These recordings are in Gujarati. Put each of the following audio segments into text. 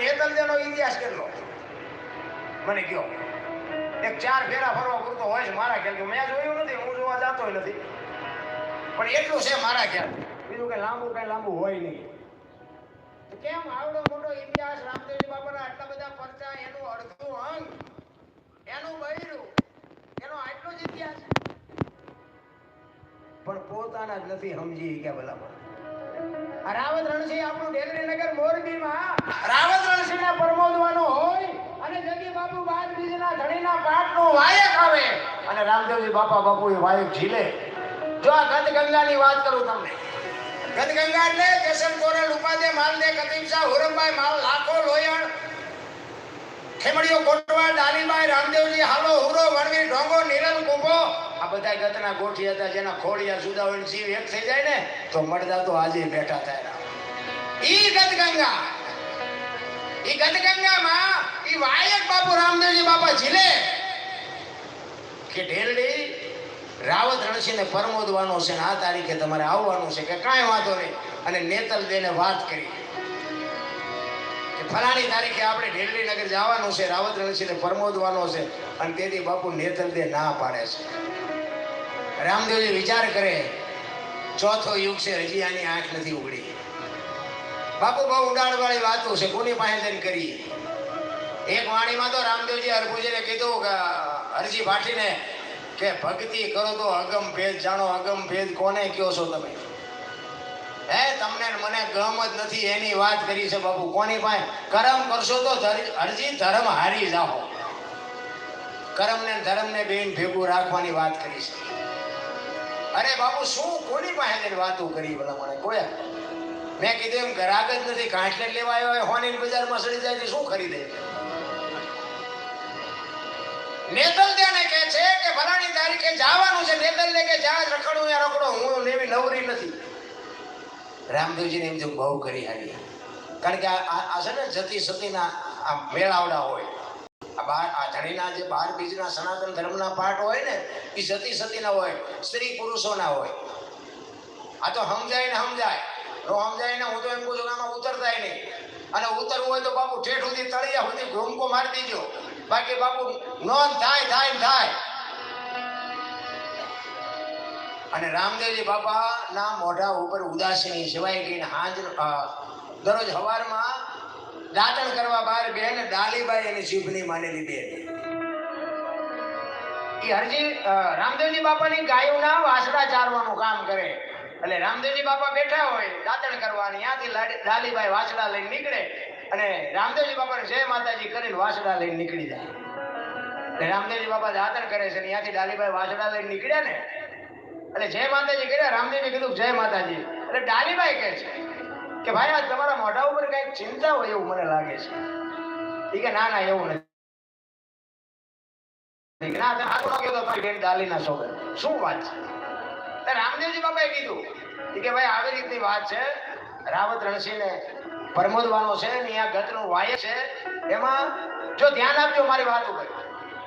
નેતલદેનો ઇતિહાસ કેટલો? મને કયો એક ચાર ફેરા ફરવા પૂરતો હોય છે મારા ખ્યાલ કે મેં જોયું નથી હું જોવા જતો નથી. પણ એટલું છે મારા ખ્યાલ. બીજું કઈ લાંબુ કઈ લાંબુ હોય નહીં. કેમ આવડો મોટો ઇતિહાસ રામદેવજી બાબાના આટલા બધા પરચા એનું અડધું અંગ એનું બૈરું એનો આટલો જ ઇતિહાસ? પણ પોતાના જ નથી સમજી ગયા ભલામણ રાવત રણસિંહ આપણું ડેલરી નગર મોરબીમાં. રાવત રણસિંહના પરમોદવાનો હોય અને જગી બાપુ બાદ બીજના ધણીના પાટનો વાયક આવે. અને રામદેવજી બાપા બાપુ એ વાયક ઝીલે. જો આ ગત ગંગાની વાત કરું તમને. ગત ગંગા એટલે જસન કોરલ ઉપાદે માલદે કતીમ હુરમભાઈ, માલ, લાખો, લોયણ, ખેમડીઓ કોટવા ડાલીબાઈ રામદેવજી, હાલો, હુરો, વણવી, ઢોંગો નિરલ કુંભો આ બધા ગતના ગોઠી હતા જેના ખોડિયા જુદા હોય ને જીવ એક થઈ જાય ને, તો મળદા તો આજે બેઠા થાય ઈ ગદગંગા. ઈ ગદગંગામાં ઈ વાયક બાપુ રામદેવજી બાપા ઝીલે કે ઢેરડી રાવત રણસિંહને પરમોદવાનો છે ને આ તારીખે તમારે આવવાનું છે કે કાંઈ વાંધો નહીં. અને નેતલ દેને વાત કરી કે ફલાણી તારીખે આપણે ઢેરડી નગર જવાનું છે, રાવત રણસિંહને પરમોદવાનો છે અને તેથી બાપુ નેતલ દે ના પાડે છે. રામદેવજી વિચાર કરે, ચોથો યુગ છે, હજી આની આંખ નથી ઉગડી. બાપુ, બહુ ઉડાડવાળી વાતો છે, કોની પાસે લઈને કરી? એક વાણીમાં તો રામદેવજી હરભુજીને કીધું કે, હરજી ભાટીને કે, ભક્તિ કરો તો અગમ ભેદ જાણો, અગમ ભેદ કોને કયો છો તમે? હે, તમને મને ગમ જ નથી એની વાત કરી છે, બાપુ, કોની પાસે? કરમ કરશો તો અરજી ધર્મ હારી જાઓ. કરમ ને ધર્મ ને બેન ભેગું રાખવાની વાત કરી છે. અરે બાપુ, શું કોની પાસે વાતો કરી ભલા મને કોઈ? મેં કીધું એમ ગ્રાહક જ નથી કાંઠલે લેવા આવ્યો હોય હોની બજારમાં સડી જાય શું ખરીદે? નેતલ તેને કહે છે કે ફલાણી તારીખે જવાનું છે, નેતલ ને કે જા રખડું યા રખડો, હું લેવી નવરી નથી. રામદેવજીને એમ જેમ બહુ કરી હારી. કારણ કે આ છે ને જતી સતીના આ મેળાવડા હોય. ધણીના જે બાર બીજના સનાતન ધર્મના પાઠ હોય ને, એ સતી સતીના હોય, સ્ત્રી પુરુષોના હોય. આ તો સમજાય ને સમજાય. નો સમજાય ને હું તો એમ કહું છું આમાં ઉતરતાય નહીં. અને ઉતરવું હોય તો બાપુ ઠેઠ સુધી તળિયા સુધી ઘૂમકો મારી દીજો. બાકી બાપુ નોંધ થાય થાય થાય. અને રામદેવજી બાપા ના મોઢા ઉપર ઉદાસીની સિવાય ગઈને હાંજ દરરોજ હવારમાં દાંતણ કરવા બહાર બેન ડાલીબાઈ એની જીભની માનેલી ઈ હરજી રામદેવજી બાપાની ગાયોના વાસડા ચારવાનું કામ કરે. એટલે રામદેવજી બાપા બેઠા હોય, દાંતણ કરવાની ત્યાંથી ડાલીબાઈ વાસડા લઈને નીકળે અને રામદેવજી બાપાને જય માતાજી કરીને વાસડા લઈને નીકળી જાય. એટલે રામદેવજી બાપા દાંતણ કરે છે ને ત્યાંથી ડાલીબાઈ વાસડા લઈને નીકળ્યા ને, એટલે જય માતાજી કર્યા, રામદેવજી કીધું જય માતાજી. એટલે ડાલીબાઈ કહે છે. કે ભાઈ, આ તમારા મોઢા ઉપર કંઈક ચિંતા હોય એવું મને લાગે છે. ઠીક ના ના, એવું નથી. ના, તમે ડાલીના સોગંદ. શું વાત છે? રામદેવજી બાપાએ કીધું. કે ભાઈ, આવી રીતની વાત છે. રાવત રણસિંહને પરમોદવાનો છે ને અહીંયા ગતનું વાય છે. એમાં જો ધ્યાન આપજો મારી વાત ઉપર.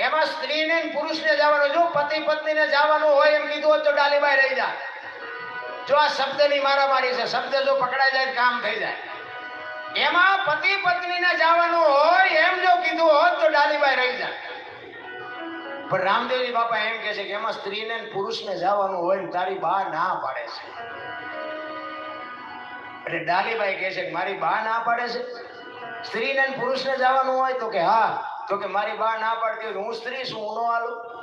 એમાં સ્ત્રીને ને પુરુષને જવાનું, જો પતિ પત્નીને જવાનું હોય એમ કીધું હોત તો ડાલીબાઈ રહી જાય જો આ શબ્દની મારામારી છે, શબ્દ જો પકડાઈ જાય કામ થઈ જાય. એમાં પતિ પત્નીને જવાનું હોય, એમ જો કીધું હોત તો ડાલીબાઈ રહી જાય. પણ રામદેવજી બાપા એમ કે છે કે એમાં સ્ત્રીને ને પુરુષને જવાનું હોય ને તારી બા ના પાડે છે. એટલે ડાલીબાઈ કહે છે કે મારી બા ના પાડે છે? સ્ત્રીને ને પુરુષને જવાનું હોય તો કે હા, તો કે મારી બા ના પાડતી હોય હું સ્ત્રી છું, હું નો હાલું?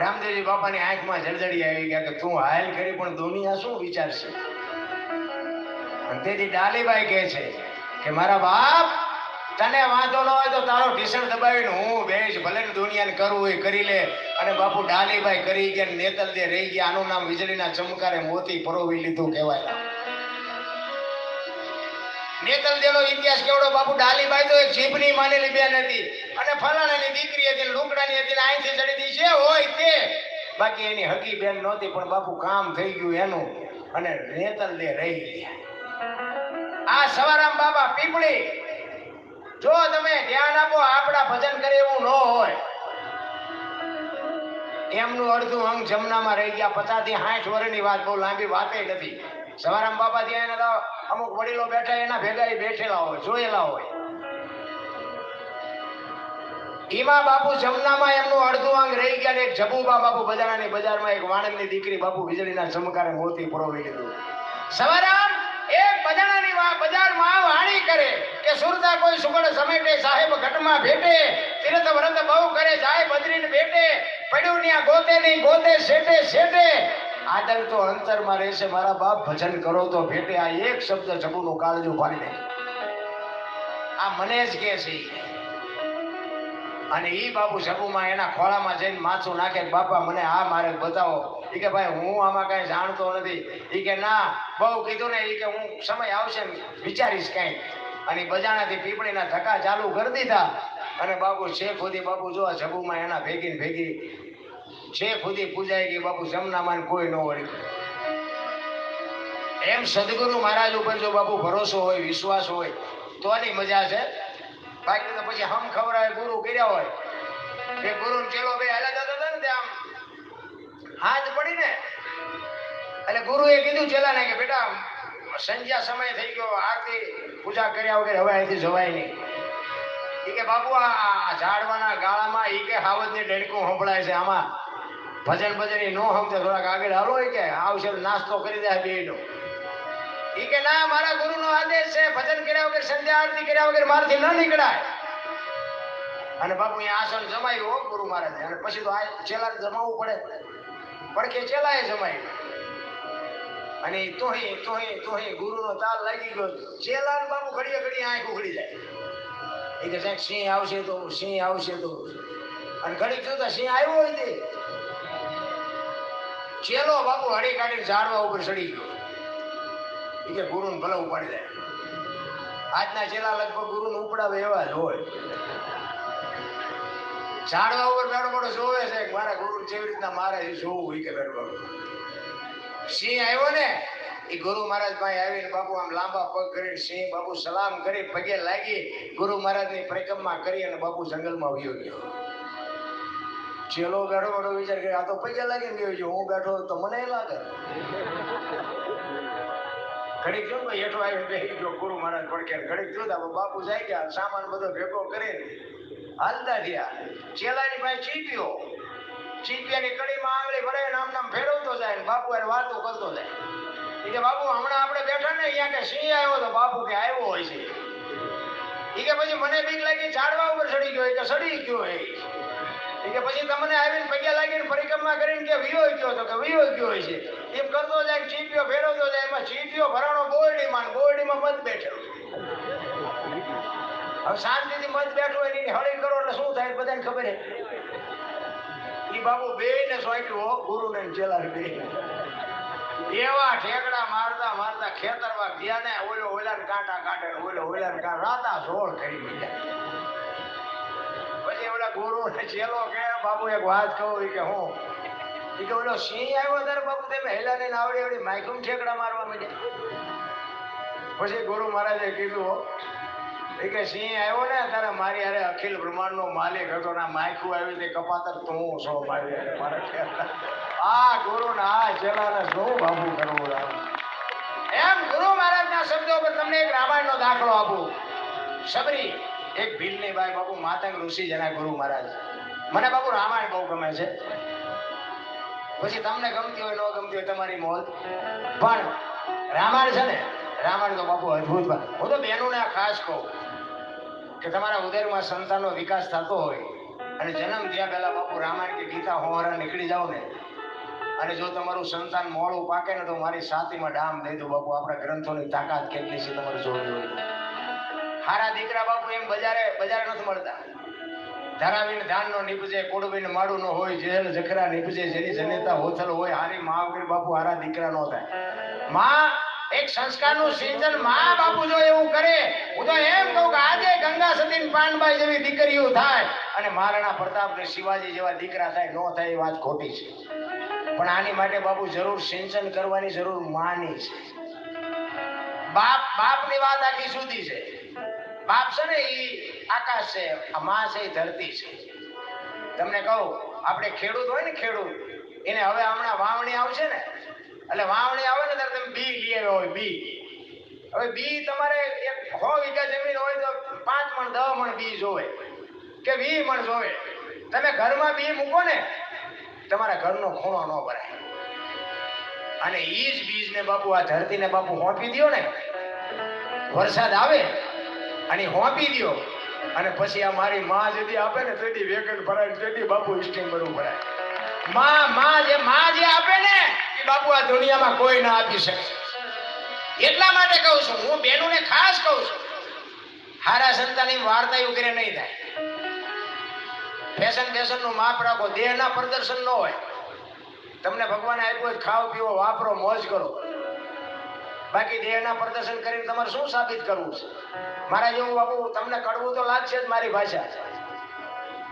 રામદેવજી બાપાની આંખમાં જળજળી આવી ગયા કે તું હાલ કરી, પણ દુનિયા શું વિચારશે? તેથી ડાલીબાઈ કહે છે કે મારા બાપ, તને વાંધો ન હોય તો તારો ઢીસણ દબાવીને હું બેસ ભલે દુનિયાને કરવું એ કરી લે. અને બાપુ ડાલીભાઈ કરી ગયા નેતલ જે રહી ગયા. આનું નામ વીજળીના ચમકારે મોતી પરોવી લીધું કહેવાય. નેતલ દેનો ઇતિહાસ કેવડો? બાપુ, ડાલીબાઈ તો એક જીભની માનેલી બેન હતી. અને ફલાણાની દીકરી હતી ને હતી અહીંથી ચડીથી છે, હોય તે. બાકી એની હકી બેન નહોતી, પણ બાપુ, કામ થઈ ગયું એનું. અને નેતલ દે રહી ગયા. આ સવારામ બાબા, પીપળી. જો તમે ધ્યાન આપો, આપણા ભજન કરે એવું ન હોય. એમનું અડધું અંગ જમનામાં રહી ગયા. પચાસથી સાઠ વર્ષની વાત બહુ લાંબી વાતે નથી. સવારામ બાપા ત્યાં એને તો અમુક વડીલો બેઠા એના ભેગા એ બેઠેલા હોય, જોયેલા હોય. ઈમા બાપુ જમનામાં એમનું અડધું અંગ રહી ગયા એક જબુબા બાપુ બજારાની બજારમાં એક વાણંદની દીકરી બાપુ વીજળીના ચમકારે મોતી પરોવી લીધું. સવારામ એક બજારાની બજારમાં વાણી કરે કે સુરતા કોઈ સુગડ સમેટે, સાહેબ ઘટમાં ભેટે, તીર્થ વ્રત બહુ કરે, જાય બદરીને ભેટે પડ્યું ત્યાં ગોતે નહીં, ગોતે, શેટે શેટે આદર તો અંતરમાં રહેશે. મારા બાપ ભજન કરો તો ભેટે આ એક શબ્દ જબુનું કાળજું ફાડી દે. આ મને જ કે છે. અને ઈ બાપુ સબુમાં એના ખોળામાં જઈને માથું નાખે બાપા મને આ મારે બતાવો. એ કે ભાઈ, હું આમાં કઈ જાણતો નથી. ઈ કે ના, બહુ કીધું ને એ કે હું સમય આવશે વિચારીશ કઈ. અને બજાણાથી પીપળીના ધક્કા ચાલુ કરી દીધા. અને બાપુ છે સુધી બાપુ જો આ જબુમાં એના ભેગી ભેગી છેક સુધી પૂજાઈ ગઈ બાપુ જમનામાં કોઈ ન વળી. એમ સદગુરુ મહારાજ ઉપર જો બાપુ ભરોસો હોય, વિશ્વાસ હોય, તો આની મજા છે. બાકી તો પછી હમ ખવડાવે, ગુરુ કર્યા હોય. એ ગુરુ ચેલો બે, હાલા જતા હતા ને તે આમ. હાથ પડી ને એટલે ગુરુએ કીધું ચેલાને કે બેટા સંધ્યા સમય થઈ ગયો, આરતી, પૂજા કર્યા વગર હવે અહીંથી જવાય નહીં. એ કે, બાપુ, આ આ ઝાડવાના ગાળામાં એ કે હાવજની ડેડકું સંભળાય છે આમાં. ભજન ભજન એ નો સમજે, થોડાક આગળ હાલો કે આવશે નાસ્તો કરી દે બેનો એ કે ના, મારા ગુરુનો આદેશ છે, ભજન કર્યા વગર, સંધ્યા આરતી કર્યા વગર મારાથી ન નીકળાય. અને બાપુ એ આસન જમાયું હો ગુરુ મહારાજ. અને પછી તો આ ચેલાને જમાવવું પડે. પડખે ચેલાએ જમાયું. અને તોહી તોહી તોહી ગુરુનો તાલ લાગી ગયો. ચેલાને બાપુ ઘડીએ ઘડીએ આંખ ઉખડી જાય. એ કે સાહેબ સિંહ આવશે તો, સિંહ આવશે તો. અને ઘડી જોતા સિંહ આવ્યો હોય તે. ચેલો બાપુ હળી કાઢીને ઝાડવા ઉપર ચડી ગયો. એ કે ગુરુને ભલે ઉપાડી જાય આજના ચેલા લગભગ ગુરુને ઉપડાવે એવા જ હોય. ઝાડવા ઉપર બેડો બેડો જોવે છે મારા ગુરુ જેવી રીતના મારે જોવું હોય કે બેડો સિંહ આવ્યો ને એ ગુરુ મહારાજ પાસે આવીને બાપુ આમ લાંબા પગ કરી સિંહ બાપુ સલામ કરી, પગે લાગી, ગુરુ મહારાજની પરિક્રમા કરી અને બાપુ જંગલમાં વયો ગયો. ચેલો બેઠો બેઠો વિચાર કર્યો આ તો પગે લાગીને ગયો છે, હું બેઠો તો મને લાગે. ઘડીક જો ને હેઠો આવીને બેસી ગયો, ગુરુ મહારાજ પડકે ઘડીક જોતા બાપુ જાય ગયા સામાન બધો ભેગો કરે. હાલતા થયા. ચેલાની પાસે ચીપ્યો. ચીપિયાની કડીમાં આંગળી ભરે નામ નામ ફેરવતો જાય ને બાપુ એને વાતો કરતો જાય. ઈ કે, બાપુ, હમણાં આપણે બેઠા ને અહીંયા કે સિંહ આવ્યો તો બાપુ કે આવ્યો હોય છે. ઈ કે, પછી મને બીક લાગી, ઝાડવા ઉપર ચડી ગયો. કે સડી ગયો એ ઈ કે પછી તમને આવીને પગ્યા લાગીને પરિક્રમા કરીને કે વિયો ગયો તો કે વિયો ગયો છે? એમ કરતો જાય ચીપિયો ફેરવતો જાય, એમાં ચીપિયો ભરાણો બોરડીમાં બોરડીમાં મત બેઠેલો હવે શાંતિથી મત બેઠો હોય એની હળી કરો એટલે શું થાય બધાને ખબર હે? ઈ બાબુ બે ને સોંટ્યું ગુરુ ને ચેલા બે એવા ઠેકડા મારતા મારતા ખેતરમાં ગયા ને ઓલો ઓલા કાંટા કાઢે ઓલો ઓલા કાંટા રાતા સોળ કરી બીજા પછી ઓલા ને ચેલો કે બાબુ એક વાત કહું કે હું. એ કે ઓલો સિંહ આવ્યો ત્યારે બાબુ તમે હેલા ને આવડે આવડી માઇકુમ ઠેકડા મારવા માંડ્યા. પછી ગુરુ મહારાજે કીધું એ કે સિંહ આવ્યો ને ત્યારે મારી અરે અખિલ બ્રહ્માંડ નો માલિક હતો ને માયખું આવી તે કપાતર, તું છો મારી અરે મારે. આ ગુરુ ને આ ચેલા ને શું બાબુ કરવું એમ ગુરુ મહારાજ ના શબ્દો પર તમને એક રામાયણ નો દાખલો આપું. સબરી એક ભીલની બાઈ બાપુ માતંગ ઋષિ જેના ગુરુ મહારાજ. મને બાપુ રામાયણ બહુ ગમે છે. પછી તમને ગમતી હોય, ન ગમતી હોય તમારી મોલ પણ રામાયણ છે ને, રામાયણ તો બાપુ અદભુત. હું તો બહેનોને ખાસ કહું કે તમારા ઉદરમાં સંતાનનો વિકાસ થતો હોય અને જન્મ થયા પહેલા બાપુ રામાયણ કે ગીતા હોવારા નીકળી જાવ ને, અને જો તમારું સંતાન મોડું પાકે ને તો મારી સાથીમાં ડામ દઈ દો બાપુ. આપણા ગ્રંથોની તાકાત કેટલી છે તમારે જોવી હોય હારા દીકરા બાપુ એમ બજારે બજારે નથી મળતા. ધરાવીને ધાનનો નીપજે કોડવીને માડું નો હોય, જેલ જખરા નીપજે, જેની જનેતા હોથલ હોય, હારી મહાવીર બાપુ હારા દીકરા નો થાય. માં, એક સંસ્કારનું સિંચનમાં બાપુ જો એવું કરે, હું તો એમ કહું કે આજે ગંગા સતી ને પાનબાઈ જેવી દીકરીઓ થાય અને મહારાણા પ્રતાપ ને શિવાજી જેવા દીકરા થાય, નો થાય એ વાત ખોટી છે. પણ આની માટે બાપુ જરૂર સિંચન કરવાની જરૂર માની છે. બાપ, બાપની વાત આખી સુધી છે. બાપ છે ને એ આકાશ છે, આ માં છે એ ધરતી છે. તમને કહું, આપણે ખેડૂત હોય ને ખેડૂત, એને હવે હમણાં વાવણી આવશે ને, એટલે વાવણી આવે ને ત્યારે તમે બી લઈ આવ્યો હોય, બી. હવે બી તમારે એક સો વીઘા જમીન હોય તો પાંચ મણ દસ મણ બી જોવે કે વી મણ જોવે. તમે ઘરમાં બી મૂકો ને, તમારા ઘરનો ખૂણો ન ભરાય. અને એ જ બીજને બાપુ, આ ધરતીને બાપુ હોંપી દો ને. વરસાદ આવે અને હોંપી દ્યો અને પછી આ મારી માં જેથી આપે ને તેથી વેકન ભરાય તેથી બાપુ સ્ટીમ કરવું ભરાય. માં માં જે માં જે આપે ને, એ બાપુ આ દુનિયામાં કોઈ ના આપી શકે. એટલા માટે કહું છું, હું બેનુને ખાસ કહું છું, હારા સંતાનની વાર્તા ઉગરે નહીં થાય. ફેશન ફેશનનું માપ રાખો, દેહના પ્રદર્શન ન હોય. તમને ભગવાન આપ્યું ખાવ પીવો વાપરો, મોજ કરો. બાકી દેહના પ્રદર્શન કરીને તમારે શું સાબિત કરવું છે? મારા જેવું બાપુ, તમને કડવું તો લાગશે જ મારી ભાષા.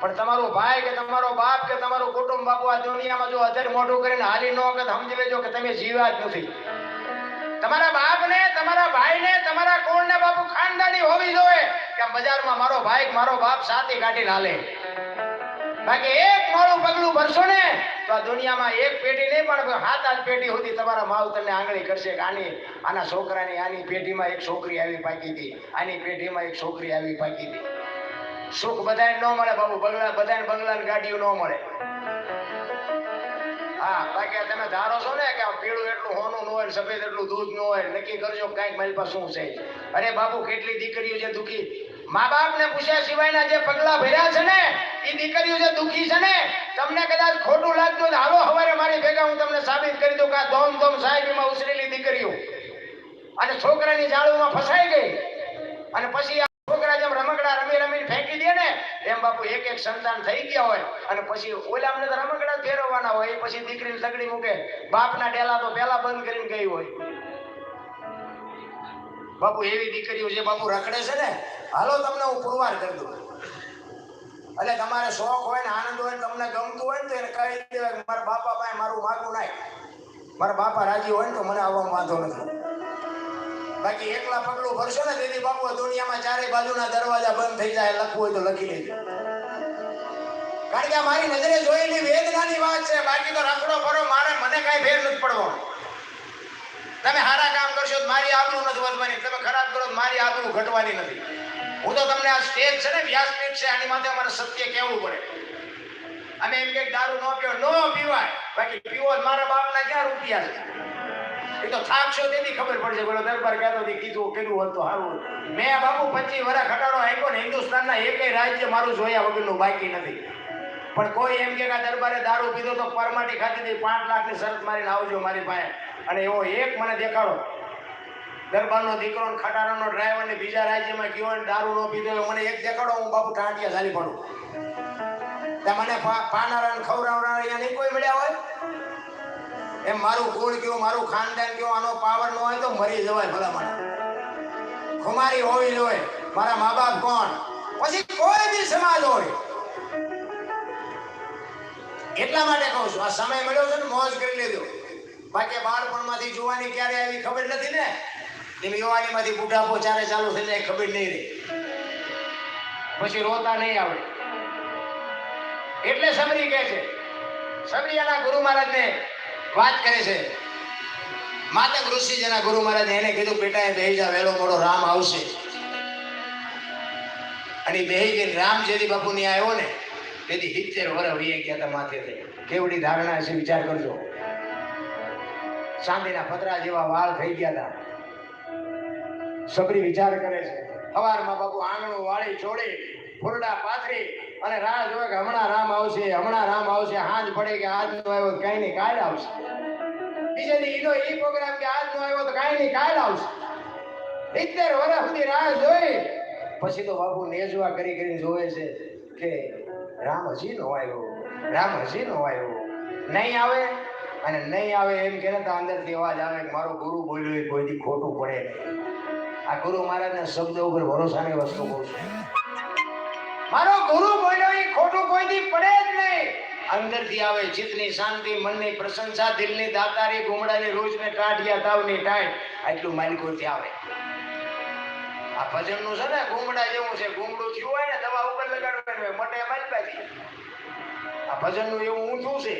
પણ તમારો ભાઈ કે તમારો બાપ કે તમારું કુટુંબ બાપુ આ દુનિયામાં જો અધર મોઢું કરીને હાલી ન વખત સમજી લેજો કે તમે જીવા જ નથી. તમારા બાપને, તમારા ભાઈને, તમારા કુળને બાપુ ખાનદાની હોવી જોઈએ કે બજારમાં મારો ભાઈ મારો બાપ સાથી કાઢી હાલે. બાકી એક મોડું પગલું ભરશો ને, તો આ દુનિયામાં એક પેઢી નહીં પણ હાથ આઠ પેઢી સુધી તમારા માવતરને આંગળી કરશે કે આની, આના છોકરાની, આની પેઢીમાં એક છોકરી આવી પાકી હતી આની પેઢીમાં એક છોકરી આવી પાકી હતી સુખ બધાને ન મળે બાબુ, બંગલા બધાને બંગલા ગાડીઓ ન મળે. હા, બાકી તમે ધારો છો ને કે પીળું એટલું હોનું ન હોય સફેદ એટલું દૂધ ન હોય નક્કી કરજો કંઈક મારી પાસે શું છે. અરે બાપુ કેટલી દીકરીઓ છે દુખી? મા બાપ ને પૂછ્યા સિવાયના જે પગલા ભર્યા છે ને, એ દીકરીઓ જે દુખી છે ને, તમને કદાચ ખોટું લાગતું તો હાલો, હવારે મારી ભેગા હું તમને સાબિત કરી દઉં કે આ ધોમ ધોમ સાહેબીમાં ઉછરેલી દીકરીઓ. અને છોકરાની જાળુમાં ફસાઈ ગઈ. અને પછી આ છોકરા જેમ રમકડા રમી રમીને ફેંકી દે ને, એમ બાપુ એક એક સંતાન થઈ ગયા હોય. અને પછી ઓલામને તો રમકડા ફેરવવાના હોય, એ પછી દીકરીને સગડી મૂકે. બાપના ડેલા તો પેલા બંધ કરીને ગઈ હોય. બાપુ, એવી દીકરીઓ જે બાપુ રખડે છે ને હાલો, તમને હું પુરવાર કરી દઉં. એટલે તમારે શોખ હોય ને, આનંદ હોય ને, તમને ગમતું હોય ને, તો એને કહી દેવાય મારા બાપા પાસે મારું માગું નાય. મારા બાપા રાજી હોય ને, તો મને આવવામાં વાંધો નથી. બાકી એકલા પગલું ભરશો ને, દીદી બાપુ દુનિયામાં ચારે બાજુના દરવાજા બંધ થઈ જાય, લખવું હોય તો લખી લેજો કારણ કે મારી નજરે જોયેલી વેદનાની વાત છે, બાકી તો રખડો ફરો મારે મને કાંઈ ફેર નથી પડવાનો. તમે સારા કામ કરશો તો મારી આબરૂ નથી વધવાની, તમે ખરાબ કરો મારી આબરૂ ઘટવાની નથી. હું તો તમને આ સ્ટેજ છે ને વ્યાસપીઠ છે, આની માટે અમારે સત્ય કહેવું પડે. અમે એમ કે દારૂ ન પીવો નો પીવાય. બાકી પીવો મારા બાપના ક્યાં રૂપિયા છે? એ તો થાકશો તેની ખબર પડશે બોલો દરબાર કહેતો હતી, કીધું કીધું હોત તો સારું મેં બાપુ પચીસ વર્ષ ખટાડો આપ્યો ને, હિન્દુસ્તાનના એકેય રાજ્ય મારું જોયા વગરનું બાકી નથી. પણ કોઈ એમ કે દરબારે દારૂ પીધો તો પરમાટી ખાતી હતી, પાંચ લાખની શરત મારીને આવજો મારી પાસે. અને એવો એક મને દેખાડો દરબારનો દીકરો ખટારાનો ડ્રાઈવર ને બીજા રાજ્યમાં ગયો ને દારૂ નો પીધો મને એક દેખાડો, હું બાપુ ટાંટિયા ચાલી પડું ત્યાં મને પાનારા ને ખવડાવનારા અહીંયા નહીં કોઈ મળ્યા હોય? એમ મારું કુળ કયો, મારું ખાનદાન કયો, આનો પાવર ન હોય તો મરી જવાય ભલા મને ખુમારી હોવી જોઈએ. મારા મા બાપ કોણ? પછી કોઈ બી સમાજ હોય. એટલા માટે કહું છું, આ સમય મળ્યો છે ને, મોજ કરી લેજો. બાકી બાળપણમાંથી જોવાની ક્યારે આવી ખબર નથી ને? એમ યુવાનીમાંથી બુઢાપો ચારે ચાલુ થઈ જાય, ખબર નહીં રહે. પછી રોતા નહીં આવડે. એટલે સમરી કહે છે સબરી એના ગુરુ મહારાજને વાત કરે છે. માતક ઋષિ જેના ગુરુ મહારાજે એને કીધું, બેટા, એ બેહી જા વહેલો મોડો રામ આવશે. અને બેહી ગઈ, રામ જેથી બાપુ ની આવ્યો ને તેથી સિત્તેર વર્ષ વીએ ગયા હતા માથે કેવડી ધારણા છે, વિચાર કરજો. ચાંદીના પતરા જેવા વાળ થઈ ગયા હતા. સબરી વિચાર કરે છે. સવારમાં બાપુ આંગણું વાળી, છોડી, ફૂરડા પાથરી અને રાહ જોવે કે હમણાં રામ આવશે, હમણાં રામ આવશે, હાંજ પડે કે આજ નો આવ્યો કઈ નહીં, કાલ આવશે. બીજે દી ઈ પ્રોગ્રામ કે આજ નો આવ્યો તો કઈ નહીં, કાલ આવશે. સિત્તેર વર્ષ સુધી રાહ જોઈ. પછી તો બાપુ નેજવા કરી કરીને જોવે છે કે રામ હજી નો આવ્યો, રામ હજી નો આવ્યો. નહીં આવે અને નહીં આવે એમ કે તો અંદરથી અવાજ આવે કે મારો ગુરુ બોલ્યો એ કોઈથી ખોટું પડે. નહીં આ ગુરુ મહારાજના શબ્દ ઉપર ભરોસાની વસ્તુ કહું છું. મારો ગુરુ બોલ્યો એ ખોટું કોઈથી પડે જ નહીં. અંદરથી આવે ચિત્તની શાંતિ, મનની પ્રશંસા, દિલની દાતારી, ગુમડાની રોજ ને કાઢિયા, તાવની ટાઈટ. આટલું માલિકોથી આવે. આ ભજનનું છે ને, ગુમડા જેવું છે. ગુમડું થયું હોય ને, દવા ઉપર લગાડવાનું હોય મોટે માલિકાથી આ ભજનનું એવું ઊંચું છે.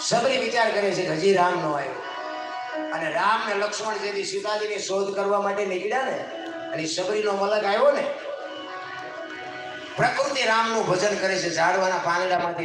સબરી વિચાર કરે છે હજી રામ નો આવ્યો. અને રામ ને લક્ષ્મણ જેથી સીતાજીની શોધ કરવા માટે નીકળ્યા ને, અને ઈ સબરીનો મલક આવ્યો ને, પ્રકૃતિ રામનું ભજન કરે છે ઝાડવાના પાંદડામાંથી